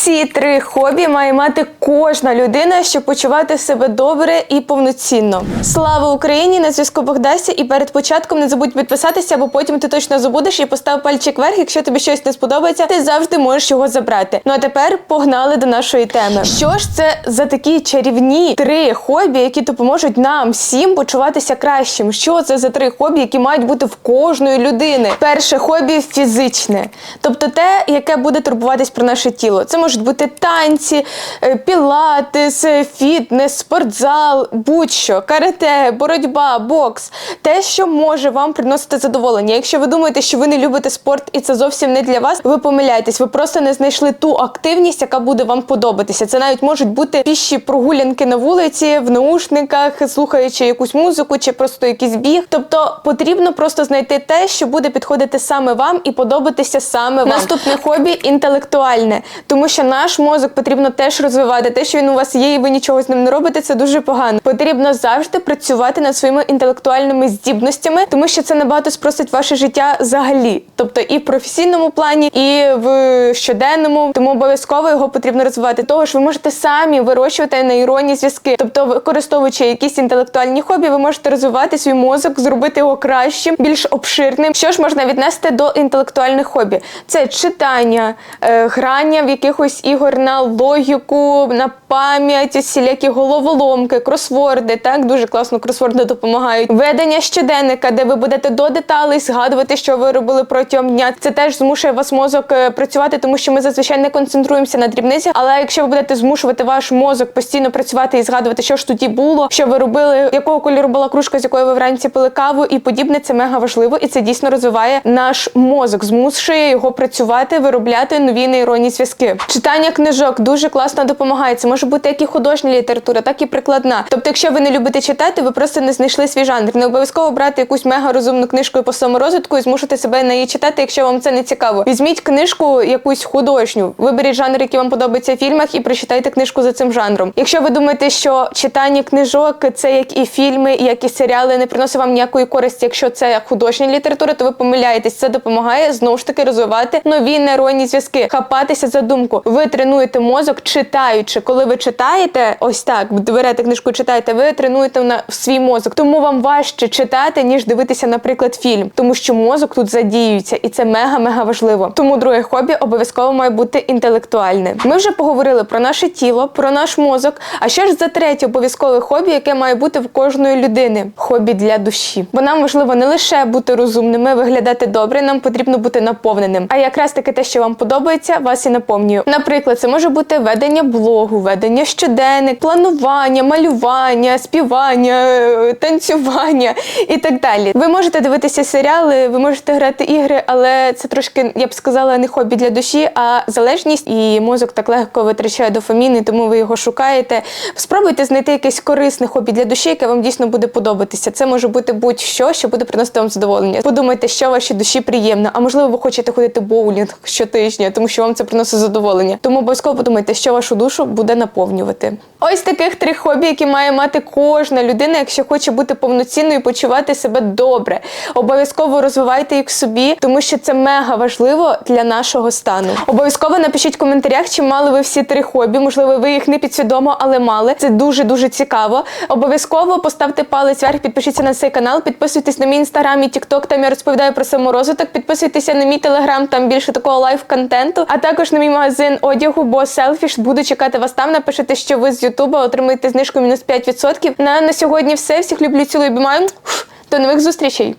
Ці три хобі має мати кожна людина, щоб почувати себе добре і повноцінно. Слава Україні! На зв'язку Богдася. І перед початком не забудь підписатися, бо потім ти точно забудеш і постав пальчик вверх. Якщо тобі щось не сподобається, ти завжди можеш його забрати. Ну а тепер погнали до нашої теми. Що ж це за такі чарівні три хобі, які допоможуть нам всім почуватися кращим? Що це за три хобі, які мають бути в кожної людини? Перше хобі фізичне, тобто те, яке буде турбуватись про наше тіло. Це можуть бути танці, е, пілатес, е, фітнес, спортзал, будь-що, карате, боротьба, бокс, те, що може вам приносити задоволення. Якщо ви думаєте, що ви не любите спорт і це зовсім не для вас, ви помиляєтесь. Ви просто не знайшли ту активність, яка буде вам подобатися. Це навіть можуть бути піші прогулянки на вулиці, в наушниках, слухаючи якусь музику чи просто якийсь біг. Тобто потрібно просто знайти те, що буде підходити саме вам і подобатися саме вам. Наступне хобі інтелектуальне, тому що наш мозок потрібно теж розвивати. Те, що він у вас є, і ви нічого з ним не робите, це дуже погано. Потрібно завжди працювати над своїми інтелектуальними здібностями, тому що це набагато спростить ваше життя взагалі, тобто і в професійному плані, і в щоденному. Тому обов'язково його потрібно розвивати. Того ж ви можете самі вирощувати нейронні зв'язки, тобто використовуючи якісь інтелектуальні хобі, ви можете розвивати свій мозок, зробити його кращим, більш обширним. Що ж можна віднести до інтелектуальних хобі? Це читання, е, грання в якихось ігор на логіку, на пам'ять, всілякі головоломки, кросворди. Так дуже класно кросворди допомагають. Ведення щоденника, де ви будете до деталей згадувати, що ви робили протягом дня. Це теж змушує вас мозок е, працювати, тому що ми зазвичай не концентруємося на дрібницях. Але якщо ви будете змушувати ваш мозок постійно працювати і згадувати, що ж тоді було, що ви робили, якого кольору була кружка, з якої ви вранці пили каву, і подібне, це мега важливо, і це дійсно розвиває наш мозок, змушує його працювати, виробляти нові нейронні зв'язки. Читання книжок дуже класно допомагає. Це може бути як і художня література, так і прикладна. Тобто, якщо ви не любите читати, ви просто не знайшли свій жанр. Не обов'язково брати якусь мега розумну книжку по саморозвитку і змушувати себе неї читати, якщо вам це не цікаво. Візьміть книжку якусь художню, виберіть жанр, який вам подобається в фільмах, і прочитайте книжку за цим жанром. Якщо ви думаєте, що читання книжок це як і фільми, як і серіали, не приносить вам ніякої користі, якщо це художня література, то ви помиляєтесь. Це допомагає знову ж таки розвивати нові нейронні зв'язки, хапатися за думку. Ви тренуєте мозок, читаючи. Коли ви читаєте, ось так берете книжку, читаєте, ви тренуєте на свій мозок. Тому вам важче читати, ніж дивитися, наприклад, фільм, тому що мозок тут задіюється, і це мега-мега важливо. Тому друге хобі обов'язково має бути інтелектуальне. Ми вже поговорили про наше тіло, про наш мозок. А що ж за третє обов'язкове хобі, яке має бути в кожної людини? Хобі для душі. Бо нам важливо не лише бути розумними, виглядати добре, нам потрібно бути наповненим. А якраз таки те, що вам подобається, вас і наповнює. Наприклад, це може бути ведення блогу, ведення щоденник, планування, малювання, співання, е, танцювання і так далі. Ви можете дивитися серіали, ви можете грати ігри, але це трошки, я б сказала, не хобі для душі, а залежність, і мозок так легко витрачає дофамін, і тому ви його шукаєте. Спробуйте знайти якесь корисне хобі для душі, яке вам дійсно буде подобатися. Це може бути будь-що, що буде приносити вам задоволення. Подумайте, що вашій душі приємно. А можливо, ви хочете ходити боулінг щотижня, тому що вам це приносить задоволення. Тому обов'язково подумайте, що вашу душу буде наповнювати. Ось таких три хобі, які має мати кожна людина, якщо хоче бути повноцінною і почувати себе добре. Обов'язково розвивайте їх собі, тому що це мега важливо для нашого стану. Обов'язково напишіть в коментарях, чи мали ви всі три хобі. Можливо, ви їх не підсвідомо, але мали. Це дуже дуже цікаво. Обов'язково поставте палець вверх, підпишіться на цей канал, підписуйтесь на мій інстаграм і тікток. Там я розповідаю про саморозвиток. Підписуйтеся на мій телеграм, там більше такого лайф-контенту, а також на мій магазин одягу, бо селфіш. Буду чекати вас там. Напишите, що ви з Ютуба отримаєте знижку мінус 5%. На, на сьогодні все. Всіх люблю, цілую, обіймаю. До нових зустрічей.